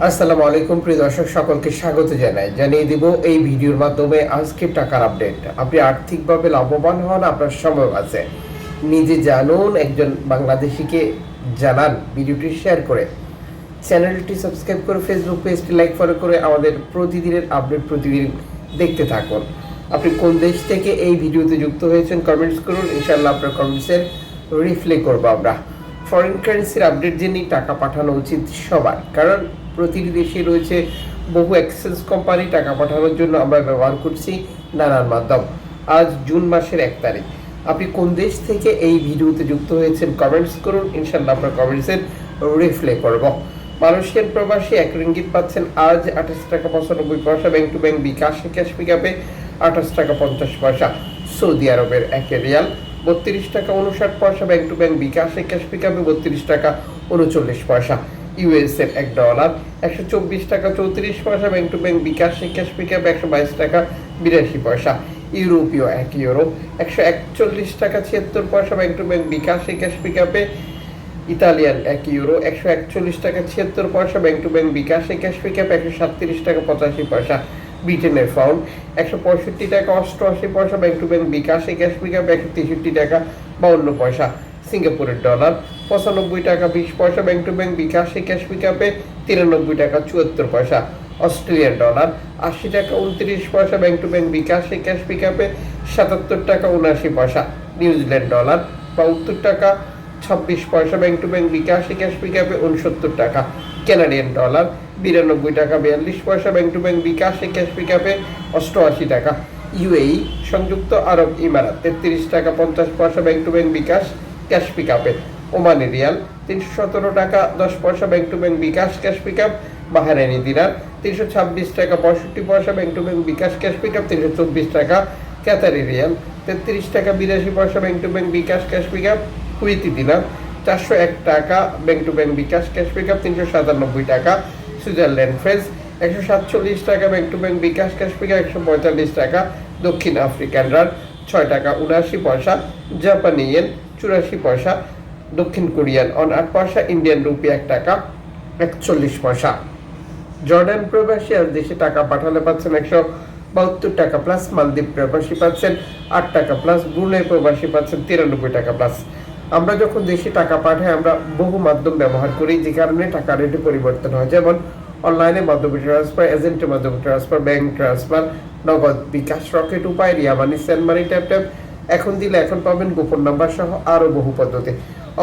আসসালামু আলাইকুম, প্রিয় দর্শক, সকলকে স্বাগত জানাই। জানিয়ে দিব এই ভিডিওর মাধ্যমে আজকে টাকার আপডেট। আপনি আর্থিকভাবে লাভবান হন, আপনার সময় আছে নিজে জানুন, একজন বাংলাদেশিকে জানান ভিডিওটি শেয়ার করে। চ্যানেলটি সাবস্ক্রাইব করে ফেসবুক পেজটি লাইক ফলো করে আমাদের প্রতিদিনের আপডেট প্রতিদিন দেখতে থাকুন। আপনি কোন দেশ থেকে এই ভিডিওতে যুক্ত হয়েছেন কমেন্টস করুন। ইনশাআল্লাহ আপনার কমেন্টসের রিপ্লাই করব আমরা। ফরেন কারেন্সির আপডেট জেনেই টাকা পাঠানো উচিত সবার। কারণ প্রতিটি দেশে রয়েছে। বহু এক্সচেঞ্জ কোম্পানি টাকা পাঠানোর জন্য আমরা ব্যবহার করছি নানান মাধ্যম। আজ জুন মাসের এক তারিখ। আপনি কোন দেশ থেকে এই ভিডিওতে যুক্ত হয়েছেন কমেন্টস করুন। ইনশাল্লাহ আপনার কমেন্টসের রিপ্লাই করব। মালয়েশিয়ান প্রবাসী এক রিঙ্গিত পাচ্ছেন, আজ আঠাশ টাকা পঁচানব্বই পয়সা bank to bank bKash cash পিকআপে আঠাশ টাকা পঞ্চাশ পয়সা। সৌদি আরবের এক রিয়াল, বত্রিশ টাকা উনষাট পয়সা ব্যাংক টু ব্যাংক বিকাশে ক্যাশ পিকআপে বত্রিশ টাকা উনচল্লিশ পয়সা। ইউএস এর এক ডলার একশো চব্বিশ টাকা চৌত্রিশ পয়সা ব্যাংক টু ব্যাংক বিকাশে ক্যাশ পিকআপ একশো বাইশ টাকা, বিরাশি পয়সা। ইউরোপীয় এক ইউরো একশো একচল্লিশ টাকা ছিয়াত্তর পয়সা bank to bank bKash cash পিকআপে Italian এক ইউরো একশো একচল্লিশ টাকা ছিয়াত্তর পয়সা ব্যাংক টু ব্যাংক বিকাশে ক্যাশ পিকআপ একশো সাতত্রিশ টাকা, পঁচাশি পয়সা। ব্রিটেনের ফাউন্ড একশো পঁয়ষট্টি টাকা, অষ্টআশি পয়সা ব্যাংক টু ব্যাংক বিকাশে ক্যাশ পিকআপ একশো তেষট্টি টাকা, বাউন্ন পয়সা। সিঙ্গাপুরের ডলার পঁচানব্বই টাকা বিশ পয়সা ব্যাংক টু ব্যাংক বিকাশে ক্যাশ পিকআপে তিরানব্বই টাকা চুয়াত্তর পয়সা, অস্ট্রেলিয়ান ডলার আশি টাকা উনত্রিশ পয়সা ব্যাংক টু ব্যাংক বিকাশে ক্যাশ পিকআপে সাতাত্তর টাকা উনআশি পয়সা নিউজিল্যান্ড ডলার বাহাত্তর টাকা ছাব্বিশ পয়সা ব্যাংক টু ব্যাংক বিকাশে ক্যাশ পিকআপে উনসত্তর টাকা কানাডিয়ান ডলার বিরানব্বই টাকা বিয়াল্লিশ পয়সা ব্যাংক টু ব্যাংক বিকাশে ক্যাশ পিকআপে অষ্টআশি টাকা ইউএই সংযুক্ত আরব ইমারাত, তেত্রিশ টাকা পঞ্চাশ পয়সা bank to bank bKash cash পিকআপে Omani riyal, তিনশো সতেরো টাকা, দশ পয়সা bank to bank bKash cash pick up Bahraini dinar তিনশো ছাব্বিশ টাকা, পঁয়ষট্টি পয়সা bank to bank bKash cash pickup, তিনশো চব্বিশ টাকা, ক্যাতারি রিয়াল, তেত্রিশ টাকা, বিরাশি পয়সা bank to bank bKash cash pick up Kuwaiti dinar চারশো এক টাকা bank to bank bKash cash pick up তিনশো সাতানব্বই টাকা, সুইজারল্যান্ড ফ্রেন্স একশো সাতচল্লিশ টাকা bank to bank bKash cash pickup, একশো পঁয়তাল্লিশ টাকা, দক্ষিণ আফ্রিকান রান, ছয় টাকা, উনআশি পয়সা, জাপানি ইয়েন, চুরাশি পয়সা দক্ষিণ কোরিয়ান অন আট পয়সা, ইন্ডিয়ান রুপি এক টাকা, একচল্লিশ পয়সা। জর্ডান প্রবাসী আর দেশে টাকা পাঠালে পাচ্ছেন একশো বাহাত্তর টাকা প্লাস মালদ্বীপ প্রবাসী পাচ্ছেন আট টাকা প্লাস ব্রুনেই প্রবাসী পাচ্ছেন তিরানব্বই টাকা প্লাস আমরা যখন দেশে টাকা পাঠাই, আমরা বহু মাধ্যম ব্যবহার করি, যে কারণে টাকা রেটে পরিবর্তন হয়। যেমন অনলাইনে মাধ্যমে ট্রান্সফার এজেন্টের মাধ্যমে transfer bank transfer Nagad bKash Rocket Upay, Ria money money tap tap এখন দিলে এখন পাবেন গোপন নাম্বার সহ আরও বহু পদ্ধতি।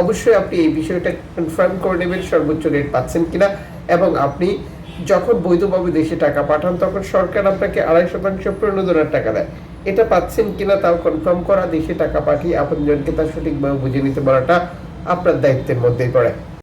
অবশ্যই আপনি এই বিষয়টা কনফার্ম করে নেবেন সর্বোচ্চ রেট পাচ্ছেন কিনা। এবং আপনি যখন বৈধভাবে দেশে টাকা পাঠান, তখন সরকার আপনাকে আড়াই শতাংশ প্রণোদনার টাকা দেয়। এটা পাচ্ছেন কিনা তাও কনফার্ম করা, দেশে টাকা পাঠিয়ে আপনজনকে তা সঠিকভাবে বুঝে নিতে পারাটা আপনার দায়িত্বের মধ্যেই পড়ে।